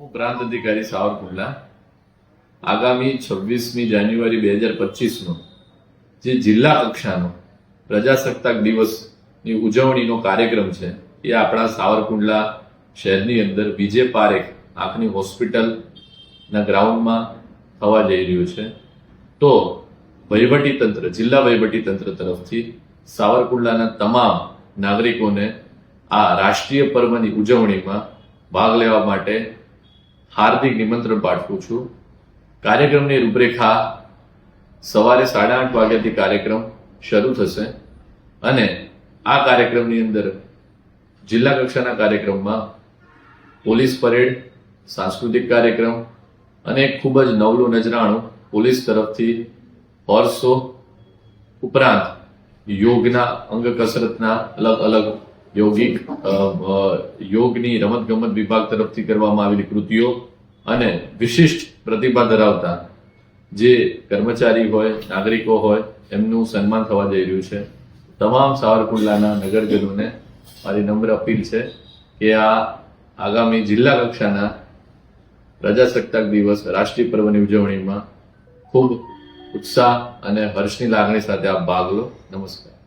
હું પ્રાંત અધિકારી સાવરકુંડલા આગામી છવ્વીસમી જાન્યુઆરી બે હજાર પચીસનો જે જિલ્લા કક્ષાનો પ્રજાસત્તાક દિવસની ઉજવણીનો કાર્યક્રમ છે, એ આપણા સાવરકુંડલા શહેરની અંદર વિજય પારેખ આંખની હોસ્પિટલના ગ્રાઉન્ડમાં થવા જઈ રહ્યું છે. તો વહીવટી તંત્ર, જિલ્લા વહીવટી તંત્ર તરફથી સાવરકુંડલાના તમામ નાગરિકોને આ રાષ્ટ્રીય પર્વની ઉજવણીમાં ભાગ લેવા માટે હાર્દિક નિમંત્રણ પાઠવું છું. કાર્યક્રમની રૂપરેખા સવારે સાડા આઠ વાગ્યાથી કાર્યક્રમ શરૂ થશે અને આ કાર્યક્રમની અંદર જિલ્લા કક્ષાના કાર્યક્રમમાં પોલીસ પરેડ, સાંસ્કૃતિક કાર્યક્રમ અને ખૂબ જ નવલું નજરાણું પોલીસ તરફથી હોર્સો ઉપરાંત યોગના અંગ કસરતના અલગ અલગ યોગિક યોગની રમત ગમત વિભાગ તરફથી કરવામાં આવેલી કૃતિઓ અને વિશિષ્ટ પ્રતિભા ધરાવતા જે કર્મચારી હોય, નાગરિકો હોય, એમનું સન્માન થવા જઈ રહ્યું છે. તમામ સાવરકુંડલાના નગરજનોને મારી નમ્ર અપીલ છે કે આ આગામી જિલ્લા કક્ષાના પ્રજાસત્તાક દિવસ રાષ્ટ્રીય પર્વની ઉજવણીમાં ખૂબ ઉત્સાહ અને હર્ષની લાગણી સાથે આપ ભાગ લો. નમસ્કાર.